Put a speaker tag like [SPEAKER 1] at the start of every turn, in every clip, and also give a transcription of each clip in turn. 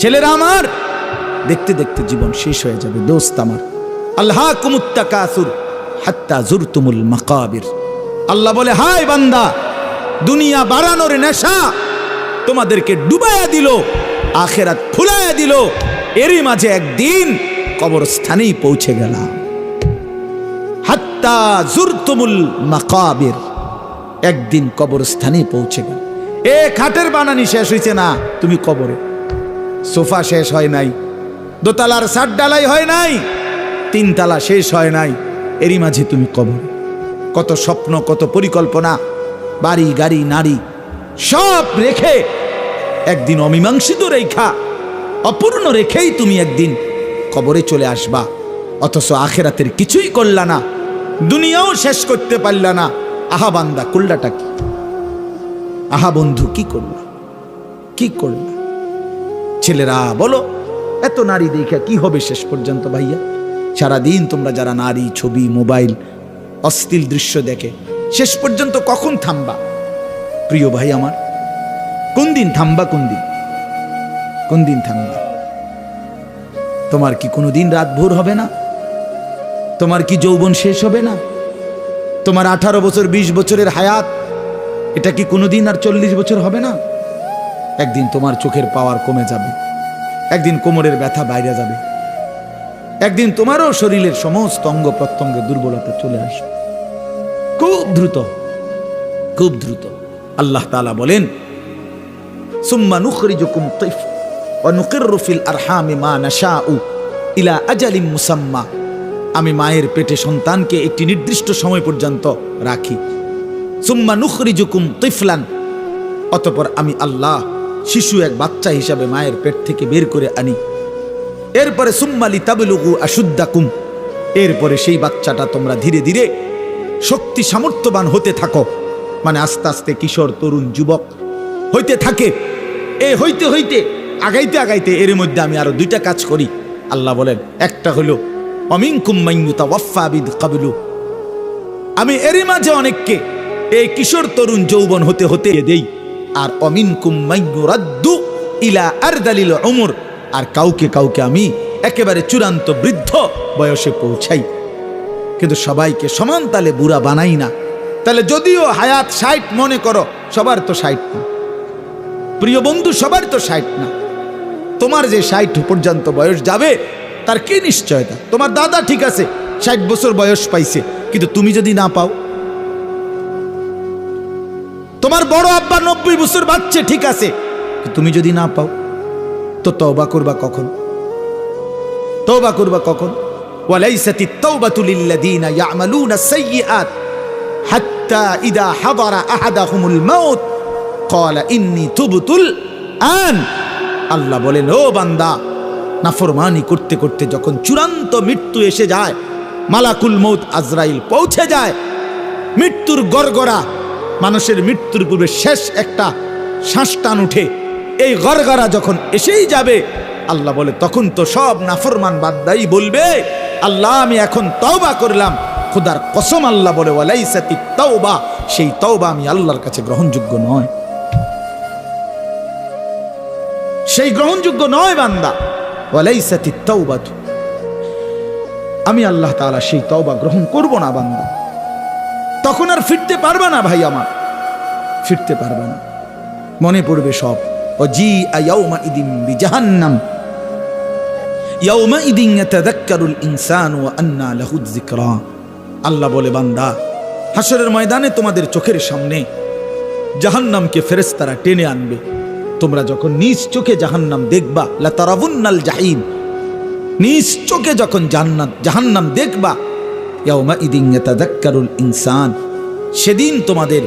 [SPEAKER 1] ছেলেরা আমার, দেখতে দেখতে জীবন শেষ হয়ে যাবে, দোস্ত আমার। আল্লাহ কুমুত্তা কুমুত্তাকাসুর হাত্তা জুরতুমুল মাকাবির। আল্লাহ বলে হাই বান্দা, দুনিয়া বাড়ানোর নেশা তোমাদেরকে ডুবাইয়া দিল, আখেরাত ফুলাইয়া দিল, এরই মাঝে একদিন কবরস্থানেই পৌঁছে গেলাম। হাত্তা জুরতুমুল মাকাবির, একদিন কবরস্থানে পৌঁছে গেল এ খাটের বানানি শেষ হয়েছে না, তুমি কবরে। সোফা শেষ হয় নাই, দোতলার সাত ডালাই হয় নাই, তিনতলা শেষ হয় নাই। এরই মাঝে তুমি কবরে। কত স্বপ্ন, কত পরিকল্পনা, বাড়ি, গাড়ি, নারী, সব রেখে একদিন অমীমাংসিত রেখা, অপূর্ণ রেখেই তুমি একদিন কবরে চলে আসবা। অথচ আখেরাতের কিছুই করলা না, দুনিয়াও শেষ করতে পারলা না। আহা বান্দা কি? আহা বন্ধু, কি করলা? কি করলা? ছেলেরা, বলো, এত নারী দেখা কি হবে শেষ পর্যন্ত ভাইয়া? সারাদিন তোমরা যারা নারী, ছবি, মোবাইল, অশ্লীল দৃশ্য দেখে, শেষ পর্যন্ত কখন থামবা? প্রিয় ভাই আমার, কোন দিন থামবা, কোন দিন? কোন দিন থামবা? তোমার কি কোনো দিন রাত ভোর হবে না? তোমার কি যৌবন শেষ হবে না? তোমার আঠারো বছর ২০ বছরের হায়াত, এটা কি কোনোদিন আর চল্লিশ বছর হবে না? একদিন তোমার চোখের পাওয়ার কমে যাবে। একদিন কোমরের ব্যথা বাইরে যাবে। একদিন তোমারও শরীরের সমস্ত অঙ্গ প্রত্যঙ্গে দুর্বলতা চলে আসবে। খুব দ্রুত খুব দ্রুত। আল্লাহ তালা বলেন, সুম্মা নুখরিজুকুম তিফ ওয়া নুকিররু ফিল আরহামি মা নাশাউ ইলা আজালিম মুসাম্মা। আমি মায়ের পেটে সন্তানকে একটি নির্দিষ্ট সময় পর্যন্ত রাখি। সুম্মা নুখরিজুকুম তিফলান। অতপর আমি আল্লাহ শিশু এক বাচ্চা হিসাবে মায়ের পেট থেকে বের করে আনি। এরপরে সুম্মালি তাবলুগু আশুদ্দাকুম। এরপরে সেই বাচ্চাটা তোমরা ধীরে ধীরে শক্তি সামর্থ্যবান হতে থাকো। মানে আস্তে আস্তে কিশোর, তরুণ, যুবক হইতে থাকে। এ হইতে হইতে, আগাইতে আগাইতে এর মধ্যে আমি আরও দুইটা কাজ করি। আল্লাহ বলেন, একটা হলো, অমিনকুম মাইয়ুতা ওয়াফাবিদ কাবলু। আমি এরই মাঝে অনেককে এই কিশোর, তরুণ, যৌবন হতে হতে দেই। আর অমিন কুম্মাইয়ুরাদ্দু ইলা আরদালিল উমর। আর কাউকে কাউকে আমি একেবারে চূড়ান্ত বৃদ্ধ বয়সে পৌঁছাই। কিন্তু সবাইকে সমান তালে বুড়া বানাই না। তাহলে যদিও হায়াত ষাট মনে করো, সবার তো ষাট না। প্রিয় বন্ধু, সবার তো ষাট না। তোমার যে ষাট পর্যন্ত বয়স যাবে, তার কি নিশ্চয়তা? তোমার দাদা ঠিক আছে, ষাট বছর বয়স পাইছে, কিন্তু তুমি যদি না পাও? তোমার বড় নব্বই বছর বাচ্চে ঠিক আছে কিন্তু তুমি যদি না পাও তো তওবা করবা কখন তওবা করবা কখন ওয়ালাইসাতি التوبة للذين يعملون السيئات حتى إذا حضر أحدهم الموت قال إني تبت الآن আল্লাহ বলেন ও বান্দা নাফরমানি করতে করতে যখন চূড়ান্ত মৃত্যু এসে যায় মালাকুল মৌত আজরাইল পৌঁছে যায় মৃত্যুর গড়গড়া মানুষের মৃত্যুর পূর্বে শেষ একটা শ্বাস উঠে এই গড়গড়া যখন এসেই যাবে, আল্লাহ বলে, তখন তো সব নাফরমান বাদ্দাই বলবে, আল্লাহ, আমি এখন তওবা করলাম। খোদার কসম আল্লাহ বলে, ওয়ালাইসাতি তওবা। সেই তওবা আমি আল্লাহর কাছে গ্রহণযোগ্য নয়। সেই গ্রহণযোগ্য নয় বান্দা, ওয়ালাইসাতি তওবাতু। আমি আল্লাহ তাআলা সেই তওবা গ্রহণ করব না বান্দা। তখন আর ফিরতে পারবে না ভাই আমার। ফিরতে পারবে না। মনে পড়বে সব। ও জি আয়াউমা ইদিন বিজাহান্নাম। ইয়াউমা ইদিন ইয়াতাযাক্কারুল ইনসানু ওয়া আন্না লাহু যিকরা। আল্লাহ বলে, বান্দা হাসরের ময়দানে তোমাদের চোখের সামনে জাহান্নামকে ফেরেশতারা টেনে আনবে। তোমরা যখন নিজ চোখে জাহান্নাম দেখবা লা জাহিম। নিজ চোখে যখন জান্নাত জাহান্নাম দেখবা ইনসান সেদিন তোমাদের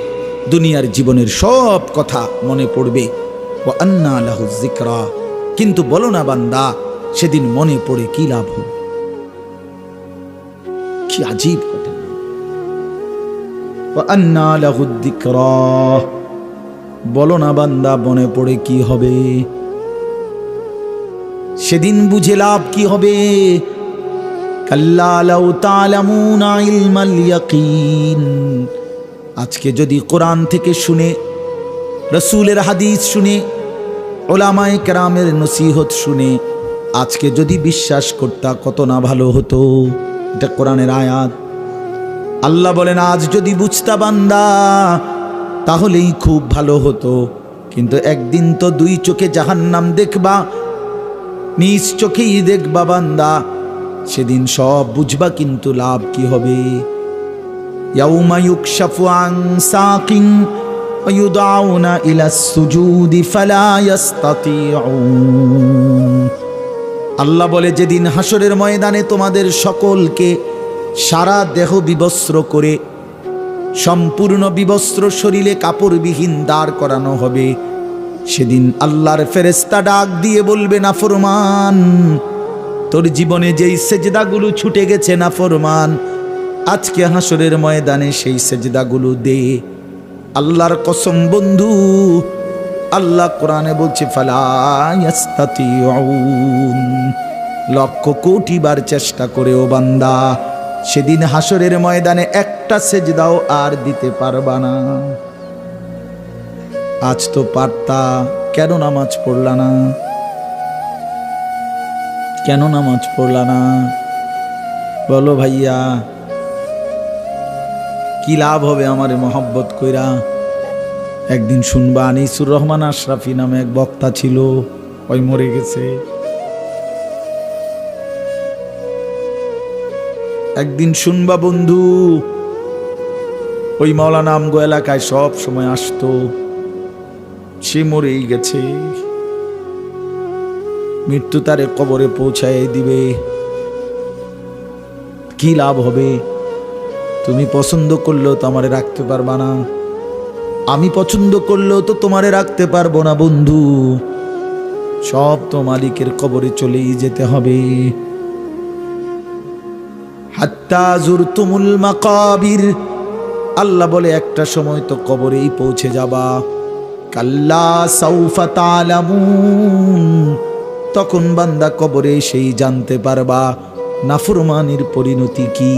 [SPEAKER 1] দুনিয়ার জীবনের সব কথা মনে পড়বে। ও আন্না লাহু যিকরা। কিন্তু বলো না বান্দা, সেদিন মনে পড়ে কি লাভ হবে কি আজীব বলো না বান্দা, মনে পড়ে কি হবে? সেদিন বুঝে লাভ কি হবে? আজকে যদি কোরআন থেকে শুনে, রসুলের হাদিস শুনে, ওলামায় কেরামের নসিহত শুনে, আজকে যদি বিশ্বাস করতা কত না ভালো হতো। এটা কোরআনের আয়াত। আল্লাহ বলেন, আজ যদি বুঝতা বান্দা, তাহলেই খুব ভালো হতো। কিন্তু একদিন তো দুই চোখে জাহান্নাম দেখবা, নিজ চোখেই দেখবা বান্দা সেদিন সব বুঝবা কিন্তু লাভ কি হবে। আল্লাহ বলে, যেদিন হাসরের ময়দানে তোমাদের সকলকে সারা দেহ বিবস্ত্র করে, সম্পূর্ণ বিবস্ত্র শরীরে কাপড়বিহীন দাঁড় করানো হবে, সেদিন আল্লাহর ফেরেস্তা ডাক দিয়ে বলবে না ফরমান তোর জীবনে যেই সেজদাগুলো ছুটে গেছে না ফরমান, আজকে হাসরের ময়দানে সেই সেজদাগুলো দে। আল্লাহর কসম বন্ধু, আল্লাহ কোরআনে বলছে লক্ষ কোটি বার চেষ্টা করেও বান্দা, সেদিন হাসরের ময়দানে একটা সেজদাও আর দিতে পারবা না। আজ তো পারতা, কেন নামাজ পড়লা না? কেন নামাজ পড়লা না? বলো ভাইয়া, কি লাভ হবে আমার মহব্বত কইরা? একদিন শুনবা, আনিসুর রহমান আশরাফি নামে এক বক্তা ছিল, ওই মরে গেছে। একদিন শুনবা বন্ধু, ওই মৌলানা আমগো এলাকায় সব সময় আসতো, সে মরেই গেছে। মৃত্যু তারে কবরে পৌঁছায় দিবে। কি লাভ হবে? তুমি পছন্দ করলেও তো আমারে রাখতে পারবা না। আমি পছন্দ করলেও তো তোমারে রাখতে পারব না, বন্ধু। সব তো মালিকের কবরে চলেই যেতে হবে। মাকাবির। আল্লাহ বলে, একটা সময় তো কবরেই পৌঁছে যাবা। কাল্লা সাউফা তালামুন তখন বান্দা কবরে সেই জানতে পারবা নাফরমানির পরিণতি কি?